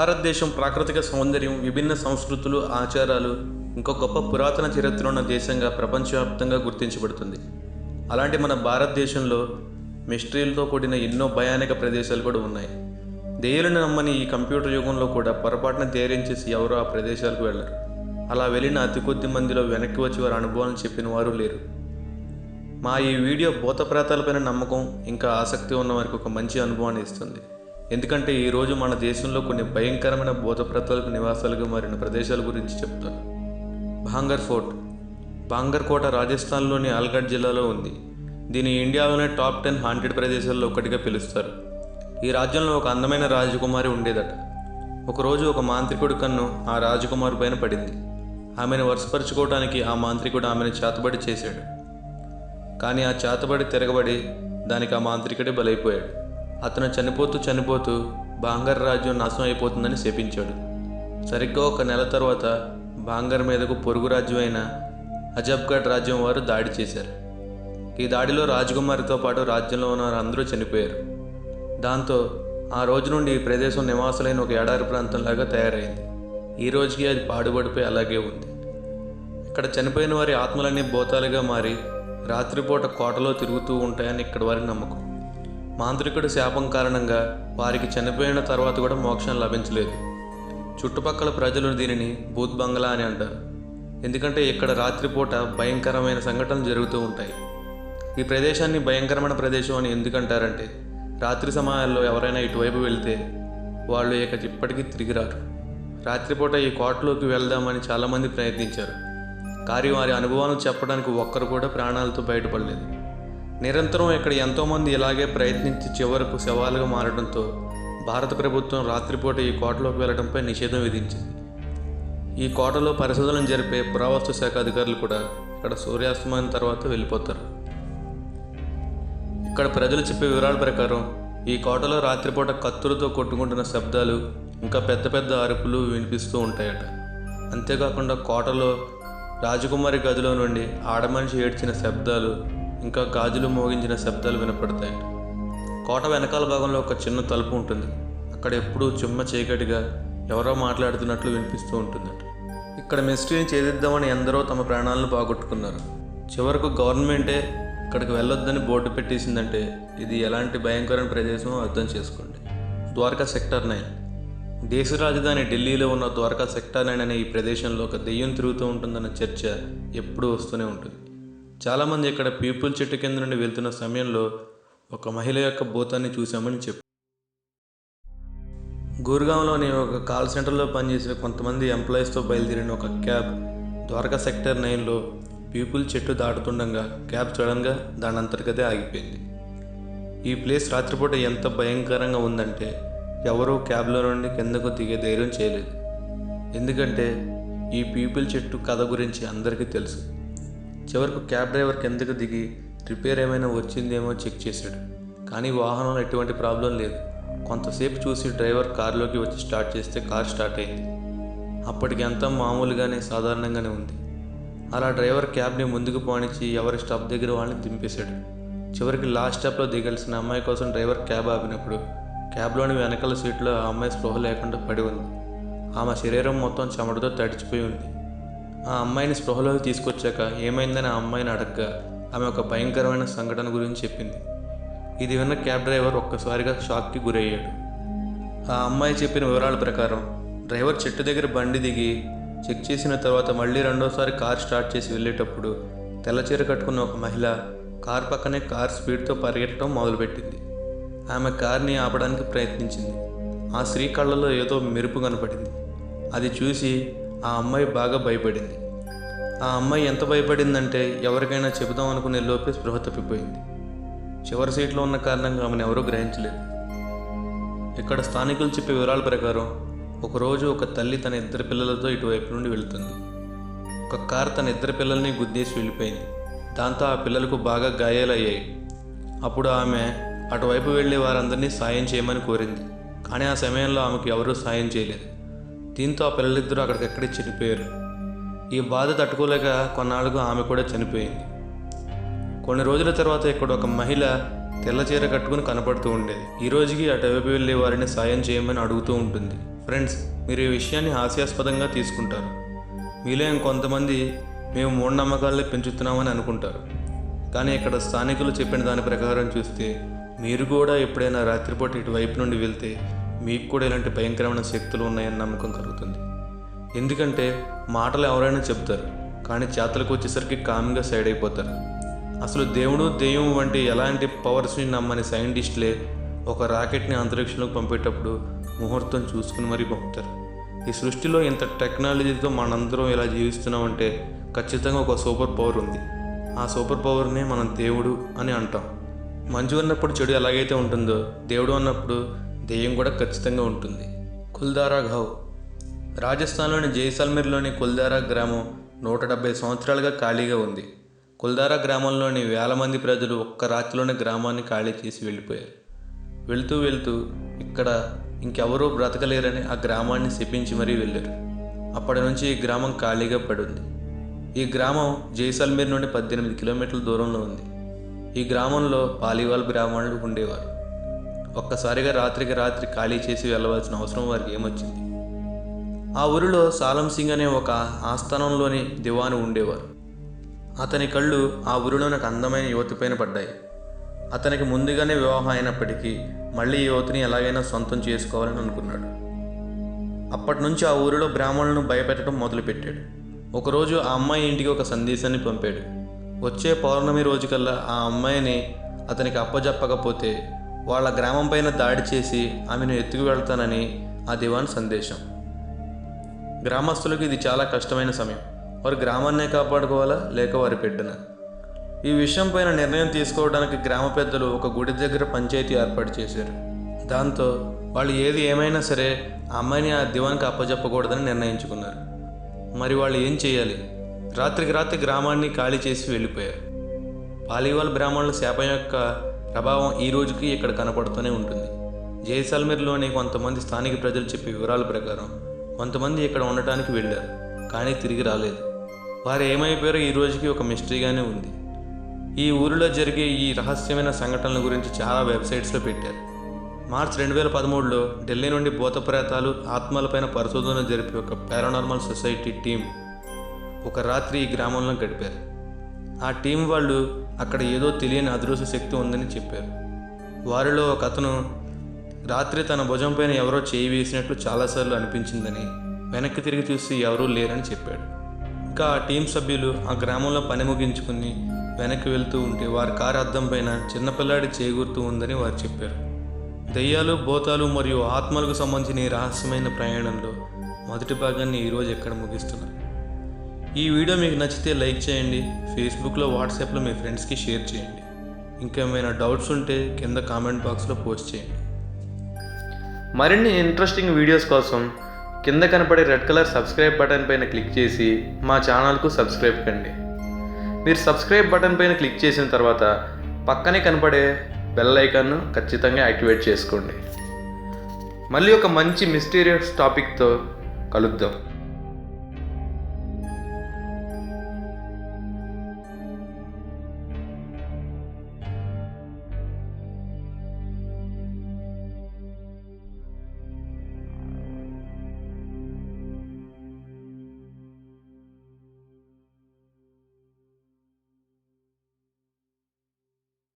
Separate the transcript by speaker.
Speaker 1: భారతదేశం ప్రాకృతిక సౌందర్యం విభిన్న సంస్కృతులు ఆచారాలు ఇంకా గొప్ప పురాతన చరిత్ర ఉన్న దేశంగా ప్రపంచవ్యాప్తంగా గుర్తించబడుతుంది. అలాంటి మన భారతదేశంలో మిస్టరీలతో కూడిన ఎన్నో భయానక ప్రదేశాలు కూడా ఉన్నాయి. దెయ్యాలను నమ్మని ఈ కంప్యూటర్ యుగంలో కూడా పొరపాటున ధైర్యం చేసి ఎవరో ఆ ప్రదేశాలకు వెళ్ళరు. అలా వెళ్ళిన అతి కొద్ది మందిలో వెనక్కి వచ్చి వారి అనుభవాలను చెప్పిన వారు లేరు. మా ఈ వీడియో భూతప్రాతాలపైన నమ్మకం ఇంకా ఆసక్తి ఉన్న వారికి ఒక మంచి అనుభవాన్ని ఇస్తుంది. ఎందుకంటే ఈరోజు మన దేశంలో కొన్ని భయంకరమైన భూత ప్రేతాలకు నివాసాలుగా మారిన ప్రదేశాల గురించి చెప్తాను. భాంగర్ ఫోర్ట్. భాంగర్ కోట రాజస్థాన్లోని ఆల్గఢ్ జిల్లాలో ఉంది. దీని ఇండియాలోనే టాప్ టెన్ హాంటెడ్ ప్రదేశాల్లో ఒకటిగా పిలుస్తారు. ఈ రాజ్యంలో ఒక అందమైన రాజకుమారి ఉండేదట. ఒకరోజు ఒక మాంత్రికుడి కన్ను ఆ రాజకుమారి పైన పడింది. ఆమెను వరుసపరుచుకోవడానికి ఆ మాంత్రికుడు ఆమెను చేతబడి చేశాడు. కానీ ఆ చేతబడి తిరగబడి దానికి ఆ మాంత్రికుడే బలైపోయాడు. అతను చనిపోతూ చనిపోతూ బాంగర్ రాజ్యం నాశనం అయిపోతుందని శపించాడు. సరిగ్గా ఒక నెల తర్వాత బాంగర్ మీదకు పొరుగు రాజ్యం అయిన అజబ్గఢ్ రాజ్యం వారు దాడి చేశారు. ఈ దాడిలో రాజకుమారితో పాటు రాజ్యంలో ఉన్న వారందరూ చనిపోయారు. దాంతో ఆ రోజు నుండి ఈ ప్రదేశం నివాసులైన ఒక ఎడారి ప్రాంతంలాగా తయారైంది. ఈ రోజుకి అది పాడుబడిపోయి అలాగే ఉంది. ఇక్కడ చనిపోయిన వారి ఆత్మలన్నీ భూతాలుగా మారి రాత్రిపూట కోటలో తిరుగుతూ ఉంటాయని ఇక్కడ వారి నమ్మకం. మాంత్రికుడి శాపం కారణంగా వారికి చనిపోయిన తర్వాత కూడా మోక్షం లభించలేదు. చుట్టుపక్కల ప్రజలు దీనిని భూత్ బంగ్లా అని అంటారు. ఎందుకంటే ఇక్కడ రాత్రిపూట భయంకరమైన సంఘటనలు జరుగుతూ ఉంటాయి. ఈ ప్రదేశాన్ని భయంకరమైన ప్రదేశం అని ఎందుకంటారంటే రాత్రి సమయాల్లో ఎవరైనా ఇటువైపు వెళ్తే వాళ్ళు ఇక ఇప్పటికీ తిరిగి రారు. రాత్రిపూట ఈ కోటలోకి వెళ్దామని చాలామంది ప్రయత్నించారు. కానీ వారి అనుభవాలను చెప్పడానికి ఒక్కరు కూడా ప్రాణాలతో బయటపడలేదు. నిరంతరం ఇక్కడ ఎంతోమంది ఇలాగే ప్రయత్నించి చివరకు శవాలుగా మారడంతో భారత ప్రభుత్వం రాత్రిపూట ఈ కోటలోకి వెళ్ళడంపై నిషేధం విధించింది. ఈ కోటలో పరిశోధనలు జరిపే పురావస్తు శాఖ అధికారులు కూడా ఇక్కడ సూర్యాస్తమయం తర్వాత వెళ్ళిపోతారు. ఇక్కడ ప్రజలు చెప్పే వివరాల ప్రకారం ఈ కోటలో రాత్రిపూట కత్తులతో కొట్టుకుంటున్న శబ్దాలు ఇంకా పెద్ద పెద్ద అరుపులు వినిపిస్తూ ఉంటాయట. అంతేకాకుండా కోటలో రాజకుమారి గదిలో నుండి ఆడమనిషి ఏడ్చిన శబ్దాలు ఇంకా గాజులు మోగించిన శబ్దాలు వినపడతాయి. కోట వెనకాల భాగంలో ఒక చిన్న తలుపు ఉంటుంది. అక్కడ ఎప్పుడూ చిమ్మ చీకటిగా ఎవరో మాట్లాడుతున్నట్లు వినిపిస్తూ ఉంటుందట ఇక్కడ మిస్ట్రీని చేదిద్దామని ఎందరో తమ ప్రాణాలను పోగొట్టుకున్నారు. చివరకు గవర్నమెంటే ఇక్కడికి వెళ్ళొద్దని బోర్డు పెట్టేసిందంటే ఇది ఎలాంటి భయంకరమైన ప్రదేశమో అర్థం చేసుకోండి. Dwarka sector nine. దేశ రాజధాని ఢిల్లీలో ఉన్న ద్వారకా సెక్టర్ నైన్ అనే ఈ ప్రదేశంలో ఒక దెయ్యం తిరుగుతూ ఉంటుందన్న చర్చ ఎప్పుడూ వస్తూనే ఉంటుంది. చాలామంది ఇక్కడ పీపుల్ చెట్టు కింద నుండి వెళ్తున్న సమయంలో ఒక మహిళ యొక్క భూతాన్ని చూశామని చెప్పారు గురుగాంలోని ఒక కాల్ సెంటర్లో పనిచేసే కొంతమంది ఎంప్లాయీస్తో బయలుదేరిన ఒక క్యాబ్ ద్వారకా సెక్టర్ నైన్లో పీపుల్ చెట్టు దాటుతుండగా క్యాబ్ సడన్గా దాని అంతర్గతే ఆగిపోయింది. ఈ ప్లేస్ రాత్రిపూట ఎంత భయంకరంగా ఉందంటే ఎవరూ క్యాబ్లో నుండి కిందకు దిగే ధైర్యం చేయలేదు. ఎందుకంటే ఈ పీపుల్ చెట్టు కథ గురించి అందరికీ తెలుసు. చివరకు క్యాబ్ డ్రైవర్ కిందకు దిగి రిపేర్ ఏమైనా వచ్చిందేమో చెక్ చేశాడు. కానీ వాహనంలో ఎటువంటి ప్రాబ్లం లేదు. కొంతసేపు చూసి డ్రైవర్ కారులోకి వచ్చి స్టార్ట్ చేస్తే కార్ స్టార్ట్ అయింది. అప్పటికి అంతా మామూలుగానే సాధారణంగానే ఉంది. అలా డ్రైవర్ క్యాబ్ని ముందుకు పోనిచ్చి ఎవరి స్టాప్ దగ్గర వాళ్ళని దింపేశాడు. చివరికి లాస్ట్ స్టాప్లో దిగాల్సిన అమ్మాయి కోసం డ్రైవర్ క్యాబ్ ఆపినప్పుడు క్యాబ్లోని వెనకాల సీట్లో ఆ అమ్మాయి స్పృహ లేకుండా పడి ఉంది. ఆమె శరీరం మొత్తం చెమటతో తడిచిపోయి ఉంది. ఆ అమ్మాయిని స్పృహలోకి తీసుకొచ్చాక ఏమైందని ఆ అమ్మాయిని అడగగా ఆమె ఒక భయంకరమైన సంఘటన గురించి చెప్పింది. ఇది విన్న క్యాబ్ డ్రైవర్ ఒక్కసారిగా షాక్కి గురయ్యాడు. ఆ అమ్మాయి చెప్పిన వివరాల ప్రకారం డ్రైవర్ చెట్టు దగ్గర బండి దిగి చెక్ చేసిన తర్వాత మళ్ళీ రెండోసారి కార్ స్టార్ట్ చేసి వెళ్ళేటప్పుడు తెల్లచీర కట్టుకున్న ఒక మహిళ కార్ పక్కనే కార్ స్పీడ్తో పరిగెట్టడం మొదలుపెట్టింది. ఆమె కార్ని ఆపడానికి ప్రయత్నించింది. ఆ స్త్రీ కళ్ళలో ఏదో మెరుపు కనపడింది. అది చూసి ఆ అమ్మాయి బాగా భయపడింది. ఆ అమ్మాయి ఎంత భయపడిందంటే ఎవరికైనా చెబుదాం అనుకునే లోపే స్పృహ తప్పిపోయింది. చివరి సీట్లో ఉన్న కారణంగా ఆమెను ఎవరూ గ్రహించలేదు. ఇక్కడ స్థానికులు చెప్పే వివరాల ప్రకారం ఒకరోజు ఒక తల్లి తన ఇద్దరు పిల్లలతో ఇటువైపు నుండి వెళుతుంది. ఒక కార్ తన ఇద్దరు పిల్లల్ని గుద్దేసి వెళ్ళిపోయింది. దాంతో ఆ పిల్లలకు బాగా గాయాలయ్యాయి. అప్పుడు ఆమె అటువైపు వెళ్ళే వారందరినీ సాయం చేయమని కోరింది. కానీ ఆ సమయంలో ఆమెకు ఎవరూ సాయం చేయలేదు. దీంతో ఆ పిల్లలిద్దరూ అక్కడికక్కడే చనిపోయారు. ఈ బాధ తట్టుకోలేక కొన్నాళ్ళకు ఆమె కూడా చనిపోయింది. కొన్ని రోజుల తర్వాత ఇక్కడ ఒక మహిళ తెల్ల చీర కట్టుకుని కనపడుతూ ఉండేది. ఈ రోజుకి అటువైపు వెళ్ళే వారిని సాయం చేయమని అడుగుతూ ఉంటుంది. ఫ్రెండ్స్ మీరు ఈ విషయాన్ని హాస్యాస్పదంగా తీసుకుంటారు. మీలో ఇంకొంతమంది మేము మూఢనమ్మకాలే పెంచుతున్నామని అనుకుంటారు. కానీ ఇక్కడ స్థానికులు చెప్పిన దాని ప్రకారం చూస్తే మీరు కూడా ఎప్పుడైనా రాత్రిపూట ఇటువైపు నుండి వెళ్తే మీకు కూడా ఇలాంటి భయంకరమైన శక్తులు ఉన్నాయని నమ్మకం కలుగుతుంది. ఎందుకంటే మాటలు ఎవరైనా చెప్తారు కానీ చేతలకు వచ్చేసరికి కామ్గా సైడ్ అయిపోతారు. అసలు దేవుడు దెయ్యం వంటి ఎలాంటి పవర్స్ని నమ్మని సైంటిస్టులే ఒక రాకెట్ని అంతరిక్షంలోకి పంపేటప్పుడు ముహూర్తం చూసుకుని మరీ పంపుతారు. ఈ సృష్టిలో ఇంత టెక్నాలజీతో మనందరం ఇలా జీవిస్తున్నామంటే ఖచ్చితంగా ఒక సూపర్ పవర్ ఉంది. ఆ సూపర్ పవర్నే మనం దేవుడు అని అంటాం. మంచు ఉన్నప్పుడు చెడు ఎలాగైతే ఉంటుందో దేవుడు అన్నప్పుడు దెయ్యం కూడా ఖచ్చితంగా ఉంటుంది. కుల్దారా ఘావ్ రాజస్థాన్లోని జైసల్మీర్లోని కుల్దారా గ్రామం నూట డెబ్బై సంవత్సరాలుగా ఖాళీగా ఉంది. కుల్దారా గ్రామంలోని వేల మంది ప్రజలు ఒక్క రాత్రిలోనే గ్రామాన్ని ఖాళీ చేసి వెళ్ళిపోయారు. వెళ్తూ వెళ్తూ ఇక్కడ ఇంకెవరూ బ్రతకలేరని ఆ గ్రామాన్ని శపించి మరీ వెళ్ళారు. అప్పటి నుంచి ఈ గ్రామం ఖాళీగా పడింది. ఈ గ్రామం జైసల్మీర్ నుండి పద్దెనిమిది కిలోమీటర్ల దూరంలో ఉంది. ఈ గ్రామంలో పాలీవాల్ బ్రాహ్మణులు ఉండేవారు. ఒక్కసారిగా రాత్రికి రాత్రి ఖాళీ చేసి వెళ్ళవలసిన అవసరం వారికి ఏమొచ్చింది? ఆ ఊరిలో సాలం సింగ్ అనే ఒక ఆస్థానంలోని దివాను ఉండేవారు. అతని కళ్ళు ఆ ఊరిలోని ఒక అందమైన యువతిపైన పడ్డాయి. అతనికి ముందుగానే వివాహం అయినప్పటికీ మళ్ళీ ఈ యువతిని ఎలాగైనా సొంతం చేసుకోవాలని అనుకున్నాడు. అప్పటి నుంచి ఆ ఊరిలో బ్రాహ్మణులను భయపెట్టడం మొదలుపెట్టాడు. ఒకరోజు ఆ అమ్మాయి ఇంటికి ఒక సందేశాన్ని పంపాడు. వచ్చే పౌర్ణమి రోజుకల్లా ఆ అమ్మాయిని అతనికి అప్పజెప్పకపోతే వాళ్ళ గ్రామం పైన దాడి చేసి ఆమెను ఎత్తుకు వెళ్తానని ఆ దివాన్ సందేశం. గ్రామస్తులకు ఇది చాలా కష్టమైన సమయం. వారు గ్రామాన్నే కాపాడుకోవాలా? లేక వారి బిడ్డన? ఈ విషయం పైన నిర్ణయం తీసుకోవడానికి గ్రామ పెద్దలు ఒక గుడి దగ్గర పంచాయతీ ఏర్పాటు చేశారు. దాంతో వాళ్ళు ఏది ఏమైనా సరే ఆ అమ్మాయిని ఆ దివానికి అప్పజెప్పకూడదని నిర్ణయించుకున్నారు. మరి వాళ్ళు ఏం చేయాలి? రాత్రికి రాత్రి గ్రామాన్ని ఖాళీ చేసి వెళ్ళిపోయారు. పాలీవాల్ బ్రాహ్మణుల శాపం యొక్క ప్రభావం ఈ రోజుకి ఇక్కడ కనపడుతూనే ఉంటుంది. జైసల్మీర్లోని కొంతమంది స్థానిక ప్రజలు చెప్పే వివరాల ప్రకారం కొంతమంది ఇక్కడ ఉండటానికి వెళ్ళారు కానీ తిరిగి రాలేదు. వారు ఏమైపోయారో ఈ రోజుకి ఒక మిస్టరీగానే ఉంది. ఈ ఊరిలో జరిగే ఈ రహస్యమైన సంఘటనల గురించి చాలా వెబ్సైట్స్లో పెట్టారు. మార్చ్ రెండు వేల పదమూడులో ఢిల్లీ నుండి భూత ప్రేతాలు ఆత్మలపైన పరిశోధన జరిపే ఒక పారానార్మల్ సొసైటీ టీం ఒక రాత్రి ఈ గ్రామంలో గడిపారు. ఆ టీం వాళ్ళు అక్కడ ఏదో తెలియని అదృశ్య శక్తి ఉందని చెప్పారు. వారిలో ఒక అతను రాత్రి తన భుజం పైన ఎవరో చేయి వేసినట్లు చాలాసార్లు అనిపించిందని వెనక్కి తిరిగి చూసి ఎవరూ లేరని చెప్పాడు. ఇంకా ఆ టీం సభ్యులు ఆ గ్రామంలో పని ముగించుకుని వెనక్కి వెళ్తూ ఉంటే వారి కారు అద్దం పైన చిన్నపిల్లాడి చేకూరుతూ ఉందని వారు చెప్పారు. దయ్యాలు భూతాలు మరియు ఆత్మలకు సంబంధించిన ఈ రహస్యమైన ప్రయాణంలో మొదటి భాగాన్ని ఈరోజు ఎక్కడ ముగిస్తున్నారు? ఈ వీడియో మీకు నచ్చితే లైక్ చేయండి ఫేస్బుక్లో వాట్సాప్లో మీ ఫ్రెండ్స్కి షేర్ చేయండి. ఇంకేమైనా డౌట్స్ ఉంటే కింద కామెంట్ బాక్స్లో పోస్ట్ చేయండి. మరిన్ని ఇంట్రెస్టింగ్ వీడియోస్ కోసం కింద కనపడే రెడ్ కలర్ సబ్స్క్రైబ్ బటన్ పైన క్లిక్ చేసి మా ఛానల్కు సబ్స్క్రైబ్ కండి. మీరు సబ్స్క్రైబ్ బటన్ పైన క్లిక్ చేసిన తర్వాత పక్కనే కనపడే బెల్ ఐకాన్ను ఖచ్చితంగా యాక్టివేట్ చేసుకోండి. మళ్ళీ ఒక మంచి మిస్టీరియస్ టాపిక్తో కలుద్దాం.